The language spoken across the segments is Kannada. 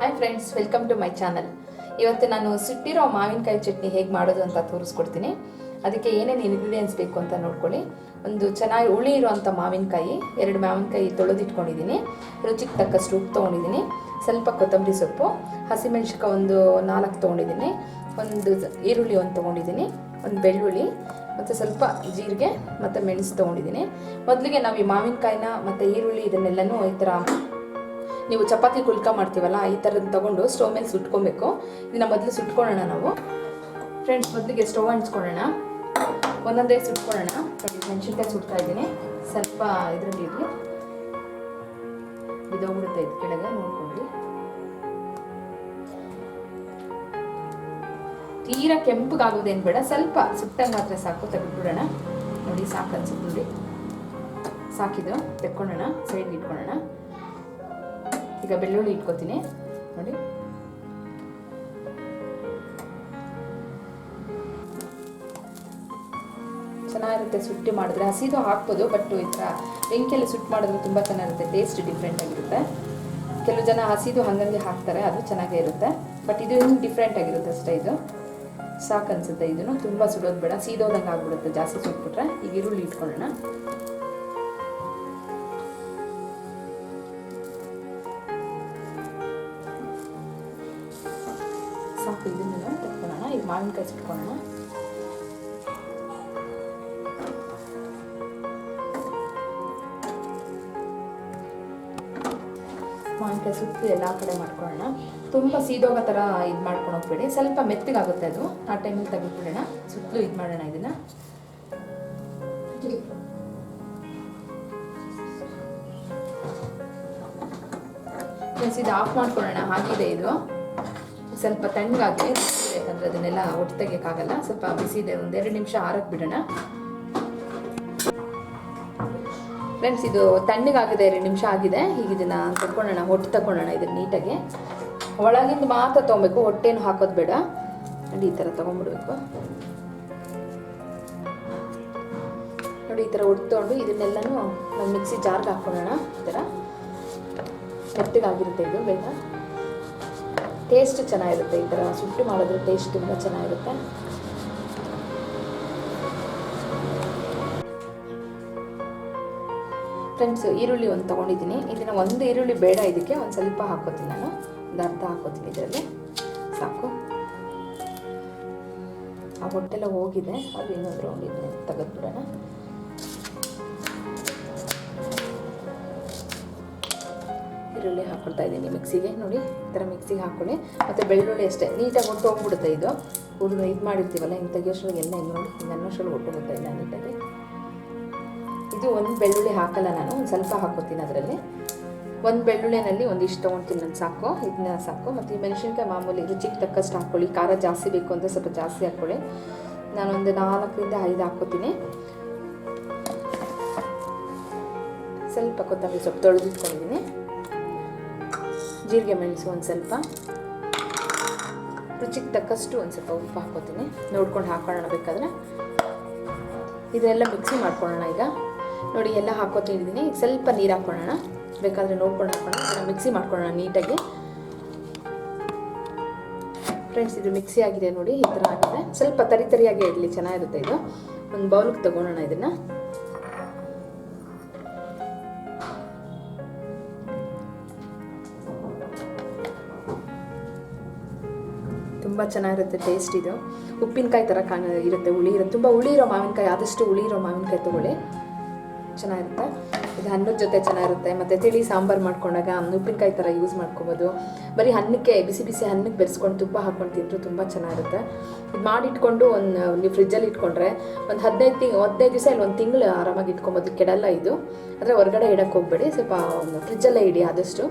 Hi friends welcome to my channel ಇವತ್ತು ನಾನು ಸುಟ್ಟಿರೋ ಮಾವಿನಕಾಯಿ ಚಟ್ನಿ ಹೇಗೆ ಮಾಡೋದು ಅಂತ ತೋರಿಸ್ಕೊಡ್ತೀನಿ. ಅದಕ್ಕೆ ಏನೇನು ಇಂಗ್ರೀಡಿಯೆಂಟ್ಸ್ ಬೇಕು ಅಂತ ನೋಡ್ಕೊಳ್ಳಿ. ಒಂದು ಚೆನ್ನಾಗಿ ಹುಳಿ ಇರುವಂಥ ಮಾವಿನಕಾಯಿ, ಎರಡು ಮಾವಿನಕಾಯಿ ತೊಳೆದಿಟ್ಕೊಂಡಿದ್ದೀನಿ. ರುಚಿಗೆ ತಕ್ಕಷ್ಟು ಉಪ್ಪು ತೊಗೊಂಡಿದ್ದೀನಿ. ಸ್ವಲ್ಪ ಕೊತ್ತಂಬರಿ ಸೊಪ್ಪು ಹಸಿಮೆಣ್ಸಿಕಾಯಿ ಒಂದು ನಾಲ್ಕು ತೊಗೊಂಡಿದ್ದೀನಿ. ಒಂದು ಈರುಳ್ಳಿ ಒಂದು ತೊಗೊಂಡಿದ್ದೀನಿ, ಒಂದು ಬೆಳ್ಳುಳ್ಳಿ, ಮತ್ತು ಸ್ವಲ್ಪ ಜೀರಿಗೆ, ಮತ್ತು ಮೆಣಸು ತೊಗೊಂಡಿದ್ದೀನಿ. ಮೊದಲಿಗೆ ನಾವು ಈ ಮಾವಿನಕಾಯಿನ ಮತ್ತು ಈರುಳ್ಳಿ ಇದನ್ನೆಲ್ಲನೂ ಈ ಥರ ನೀವು ಚಪಾತಿ ಕುಲ್ಕ ಮಾಡ್ತೀವಲ್ಲ, ಈ ಥರದ್ದು ತಗೊಂಡು ಸ್ಟೋವ್ ಮೇಲೆ ಸುಟ್ಕೊಬೇಕು. ಇದನ್ನ ಮೊದಲು ಸುಟ್ಕೊಳ್ಳೋಣ ನಾವು. ಫ್ರೆಂಡ್ಸ್ ಮೊದಲಿಗೆ ಸ್ಟೋವ್ ಅಂಟ್ಸ್ಕೊಳ್ಳೋಣ. ಒಂದೊಂದೇ ಸುಟ್ಕೊಳ್ಳೋಣ. ಮೆಣಸಿನ್ಕಾಯಿ ಸುಡ್ತಾ ಇದ್ದೀನಿ. ಸ್ವಲ್ಪ ಇದರಲ್ಲಿ ಇರಲಿ. ಇದೋಗ್ಬಿಡುತ್ತೆ ಇದು ಕೆಳಗೆ, ನೋಡ್ಕೊಳ್ಳಿ. ತೀರಾ ಕೆಂಪಗಾಗೋದೇನು ಬೇಡ. ಸ್ವಲ್ಪ ಸುಟ್ಟಂಗೆ ಮಾತ್ರ ಸಾಕು, ತೆಗೆದ್ಬಿಡೋಣ. ನೋಡಿ, ಸಾಕು ಅನ್ಸುತ್ತೆ ನೋಡಿ ಸಾಕಿದು ತೆಕ್ಕೊಳ್ಳೋಣ ಸೈಡ್ಗೆ ಇಟ್ಕೊಳ್ಳೋಣ. ಈಗ ಬೆಳ್ಳುಳ್ಳಿ ಇಟ್ಕೋತೀನಿ. ನೋಡಿ. ಚೆನ್ನಾಗಿರುತ್ತೆ ಸುಟ್ಟಿ ಮಾಡಿದ್ರೆ. ಹಸಿದು ಹಾಕ್ಬೋದು ಬಟ್ ಈ ಥರ ಬೆಂಕಿಯಲ್ಲಿ ಸುಟ್ಟು ಮಾಡಿದ್ರೆ ತುಂಬ ಚೆನ್ನಾಗಿರುತ್ತೆ. ಟೇಸ್ಟ್ ಡಿಫ್ರೆಂಟ್ ಆಗಿರುತ್ತೆ. ಕೆಲವು ಜನ ಹಸಿದು ಹಂಗಂಗೆ ಹಾಕ್ತಾರೆ, ಅದು ಚೆನ್ನಾಗೇ ಇರುತ್ತೆ. ಬಟ್ ಇದು ಡಿಫ್ರೆಂಟ್ ಆಗಿರುತ್ತೆ ಅಷ್ಟೇ ಇದು. ಸಾಕು ಅನ್ಸುತ್ತೆ ಇದನ್ನು. ತುಂಬ ಸುಡೋದು ಬೇಡ. ಸೀದೋದಂಗೆ ಆಗ್ಬಿಡುತ್ತೆ. ಜಾಸ್ತಿ ಸುಟ್ಬಿಟ್ರೆ ಈಗ ಈರುಳ್ಳಿ ಇಟ್ಕೊಳ್ಳೋಣ. ಸಾಕು ಇದನ್ನೆಲ್ಲ ತೆಕ್ಕೊಳ್ಳೋಣ ಈಗ ಮಾವಿನಕಾಯಿ ಸುಟ್ಕೊಳ್ಳೋಣ. ಮಾವಿನಕಾಯಿ ಸುತ್ತು ಎಲ್ಲ ಕಡೆ ಮಾಡ್ಕೊಳ್ಳೋಣ. ತುಂಬ ಸೀದೋಗೋ ಥರ ಇದು ಮಾಡ್ಕೊಂಡು ಹೋಗ್ಬೇಡಿ. ಸ್ವಲ್ಪ ಮೆತ್ತಗಾಗುತ್ತೆ ಅದು. ಆ ಟೈಮಲ್ಲಿ ತೆಗೆದುಬಿಡೋಣ. ಸುತ್ತಲೂ ಇದು ಮಾಡೋಣ ಇದನ್ನು. ಇದು ಆಫ್ ಮಾಡ್ಕೊಳ್ಳೋಣ. ಆಗಿದೆ ಇದು. ಸ್ವಲ್ಪ ತಣ್ಣಗಾಗಲಿ ಯಾಕಂದ್ರೆ ಅದನ್ನೆಲ್ಲ ಒಟ್ಟು ತೆಗಿಯೋಕ್ಕಾಗಲ್ಲ ಸ್ವಲ್ಪ ಬಿಸಿ ಇದೆ ಒಂದೆರಡು ನಿಮಿಷ ಆರಕ್ಕೆ ಬಿಡೋಣ. ಫ್ರೆಂಡ್ಸ್ ಇದು ತಣ್ಣಗಾಗಿದೆ, ಎರಡು ನಿಮಿಷ ಆಗಿದೆ. ಈಗ ಇದನ್ನ ತಗೊಳ್ಳೋಣ ಹೊಟ್ಟು ತಗೊಳ್ಳೋಣ ಇದನ್ನ ನೀಟಾಗಿ. ಒಳಗಿಂದ ಮಾತ್ರ ತೊಗೊಬೇಕು, ಹೊಟ್ಟೆನು ಹಾಕೋದು ಬೇಡ. ನೋಡಿ, ಈ ಥರ ತೊಗೊಂಡ್ಬಿಡ್ಬೇಕು. ನೋಡಿ, ಈ ಥರ ಹೊಡ್ತೊಂಡು ಇದನ್ನೆಲ್ಲನೂ ನಾವು ಮಿಕ್ಸಿ ಜಾರ್ಗೆ ಹಾಕ್ಕೊಳ್ಳೋಣ. ಈ ಥರ. ಮೆತ್ತಗಾಗಿರುತ್ತೆ ಇದು, ಬೇಗ. ಟೇಸ್ಟ್ ಚೆನ್ನಾಗಿರುತ್ತೆ ಈ ಥರ ಸುಟ್ಟು ಮಾಡಿದ್ರೆ ಟೇಸ್ಟ್ ತುಂಬ ಚೆನ್ನಾಗಿರುತ್ತೆ. ಫ್ರೆಂಡ್ಸ್ ಈರುಳ್ಳಿ ಒಂದು ತೊಗೊಂಡಿದ್ದೀನಿ. ಇದನ್ನು ಒಂದು ಈರುಳ್ಳಿ ಬೇಡ ಇದಕ್ಕೆ ಒಂದು ಸ್ವಲ್ಪ ಹಾಕೋತೀನಿ ನಾನು. ಒಂದು ಅರ್ಧ ಹಾಕೋತೀನಿ ಇದರಲ್ಲಿ. ಸಾಕು. ಆ ಹೊಟ್ಟೆಲ್ಲ ಹೋಗಿದೆ. ಅದು ಇನ್ನೊಂದು ರೌಂಡ್ ಇದನ್ನು ತೆಗೆದ್ಬಿಡೋಣ. ಈರುಳ್ಳಿ ಹಾಕ್ಕೊಳ್ತಾ ಇದ್ದೀನಿ ಮಿಕ್ಸಿಗೆ. ನೋಡಿ, ಈ ಥರ ಮಿಕ್ಸಿಗೆ ಹಾಕ್ಕೊಳ್ಳಿ. ಮತ್ತು ಬೆಳ್ಳುಳ್ಳಿ ಅಷ್ಟೇ, ನೀಟಾಗಿ ಒಟ್ಟು ಹೋಗ್ಬಿಡುತ್ತೆ ಇದು. ಹುರಿದು ಇದು ಮಾಡಿರ್ತೀವಲ್ಲ, ಹಿಂಗೆ ತೆಗಿಯೋಷ್ಟು ಎಲ್ಲ ಹಿಂಗೆ ನೋಡಿ, ಹಿಂಗೆ ಅನ್ನೋಷ್ಟ್ರಲ್ಲಿ ಒಟ್ಟು ಹೋಗ್ತಾ ಇಲ್ಲ ನೀಟಾಗಿ. ಇದು ಒಂದು ಬೆಳ್ಳುಳ್ಳಿ ಹಾಕಲ್ಲ ನಾನು, ಒಂದು ಸ್ವಲ್ಪ ಹಾಕೋತೀನಿ ಅದರಲ್ಲಿ. ಒಂದು ಬೆಳ್ಳುಳ್ಳಿನಲ್ಲಿ ಒಂದಿಷ್ಟು ತೊಗೊಳ್ತೀನಿ ನಾನು, ಸಾಕು. ಇದನ್ನ ಸಾಕು. ಮತ್ತು ಈ ಮೆಣಸಿನ್ಕಾಯಿ ಮಾಮೂಲಿ ರುಚಿಗೆ ತಕ್ಕಷ್ಟು ಹಾಕ್ಕೊಳ್ಳಿ. ಖಾರ ಜಾಸ್ತಿ ಬೇಕು ಅಂದರೆ ಸ್ವಲ್ಪ ಜಾಸ್ತಿ ಹಾಕ್ಕೊಳ್ಳಿ. ನಾನೊಂದು ನಾಲ್ಕರಿಂದ ಐದು ಹಾಕ್ಕೋತೀನಿ ಸ್ವಲ್ಪ ಕೊತ್ತಂಬರಿ ಸೊಪ್ಪು ತೊಳೆದಿಟ್ಕೊಂಡಿದ್ದೀನಿ. ಜೀರಿಗೆ ಮೆಣಸು ಒಂದು ಸ್ವಲ್ಪ. ರುಚಿಗೆ ತಕ್ಕಷ್ಟು ಒಂದು ಸ್ವಲ್ಪ ಉಪ್ಪು ಹಾಕೋತೀನಿ ನೋಡ್ಕೊಂಡು ಹಾಕೊಳ್ಳೋಣ ಬೇಕಾದ್ರೆ. ಇದೆಲ್ಲ ಮಿಕ್ಸಿ ಮಾಡ್ಕೊಳ್ಳೋಣ ಈಗ. ನೋಡಿ, ಎಲ್ಲ ಹಾಕೋತಿದ್ದೀನಿ ಈಗ ಸ್ವಲ್ಪ ನೀರು ಹಾಕೊಳ್ಳೋಣ ಬೇಕಾದರೆ ನೋಡ್ಕೊಂಡು ಹಾಕೋಣ ಮಿಕ್ಸಿ ಮಾಡ್ಕೊಳ್ಳೋಣ ನೀಟಾಗಿ. ಫ್ರೆಂಡ್ಸ್ ಇದು ಮಿಕ್ಸಿ ಆಗಿದೆ ನೋಡಿ, ಈ ಥರ ಆಗಿದೆ. ಸ್ವಲ್ಪ ತರಿ ತರಿಯಾಗಿ ಇರಲಿ, ಚೆನ್ನಾಗಿರುತ್ತೆ ಇದು. ಒಂದು ಬೌಲ್ಗೆ ತಗೊಳ್ಳೋಣ ಇದನ್ನು. ತುಂಬ ಚೆನ್ನಾಗಿರುತ್ತೆ ಟೇಸ್ಟ್ ಇದು. ಉಪ್ಪಿನಕಾಯಿ ಥರ ಕಾಣ, ಇರುತ್ತೆ ಹುಳಿ, ಇರುತ್ತೆ. ತುಂಬ ಹುಳಿ ಇರೋ ಮಾವಿನಕಾಯಿ, ಆದಷ್ಟು ಹುಳಿ ಇರೋ ಮಾವಿನಕಾಯಿ ತೊಗೊಳ್ಳಿ. ಚೆನ್ನಾಗಿರುತ್ತೆ. ಇದು ಅನ್ನದ ಜೊತೆ ಚೆನ್ನಾಗಿರುತ್ತೆ. ಮತ್ತು ತಿಳಿ ಸಾಂಬಾರು ಮಾಡ್ಕೊಂಡಾಗ ಉಪ್ಪಿನಕಾಯಿ ಥರ ಯೂಸ್ ಮಾಡ್ಕೊಬೋದು. ಬರೀ ಅನ್ನಕ್ಕೆ ಬಿಸಿ ಬಿಸಿ ಅನ್ನಕ್ಕೆ ಬೆರೆಸ್ಕೊಂಡು ತುಪ್ಪ ಹಾಕ್ಕೊಂಡು ತಿಂದರೂ ತುಂಬ ಚೆನ್ನಾಗಿರುತ್ತೆ. ಇದು ಮಾಡಿಟ್ಕೊಂಡು ಒಂದು, ನೀವು ಫ್ರಿಜ್ಜಲ್ಲಿ ಇಟ್ಕೊಂಡ್ರೆ ಒಂದು ಹದಿನೈದು ತಿಂಗ್ ಹದಿನೈದು ದಿವಸ ಇಲ್ಲಿ, ಒಂದು ತಿಂಗಳು ಆರಾಮಾಗಿ ಇಟ್ಕೊಬೋದು. ಕೆಡಲ್ಲ ಇದು. ಆದರೆ ಹೊರಗಡೆ ಇಡೋಕ್ಕೆ ಹೋಗ್ಬೇಡಿ. ಸ್ವಲ್ಪ ಫ್ರಿಜ್ಜಲ್ಲೇ ಇಡಿ ಆದಷ್ಟು.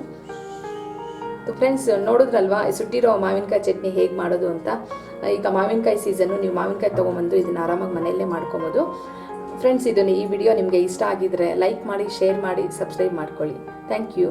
ಫ್ರೆಂಡ್ಸ್ ನೋಡಿದ್ರಲ್ವಾ ಸುಟ್ಟಿರೋ ಮಾವಿನಕಾಯಿ ಚಟ್ನಿ ಹೇಗೆ ಮಾಡೋದು ಅಂತ. ಈಗ ಮಾವಿನಕಾಯಿ ಸೀಸನ್ನು ನೀವು ಮಾವಿನಕಾಯಿ ತೊಗೊಂಬಂದು ಇದನ್ನು ಆರಾಮಾಗಿ ಮನೆಯಲ್ಲೇ ಮಾಡ್ಕೊಬೋದು. ಫ್ರೆಂಡ್ಸ್ ಇದನ್ನು ಈ ವಿಡಿಯೋ ನಿಮಗೆ ಇಷ್ಟ ಆಗಿದ್ರೆ ಲೈಕ್ ಮಾಡಿ ಶೇರ್ ಮಾಡಿ ಸಬ್ಸ್ಕ್ರೈಬ್ ಮಾಡ್ಕೊಳ್ಳಿ. Thank you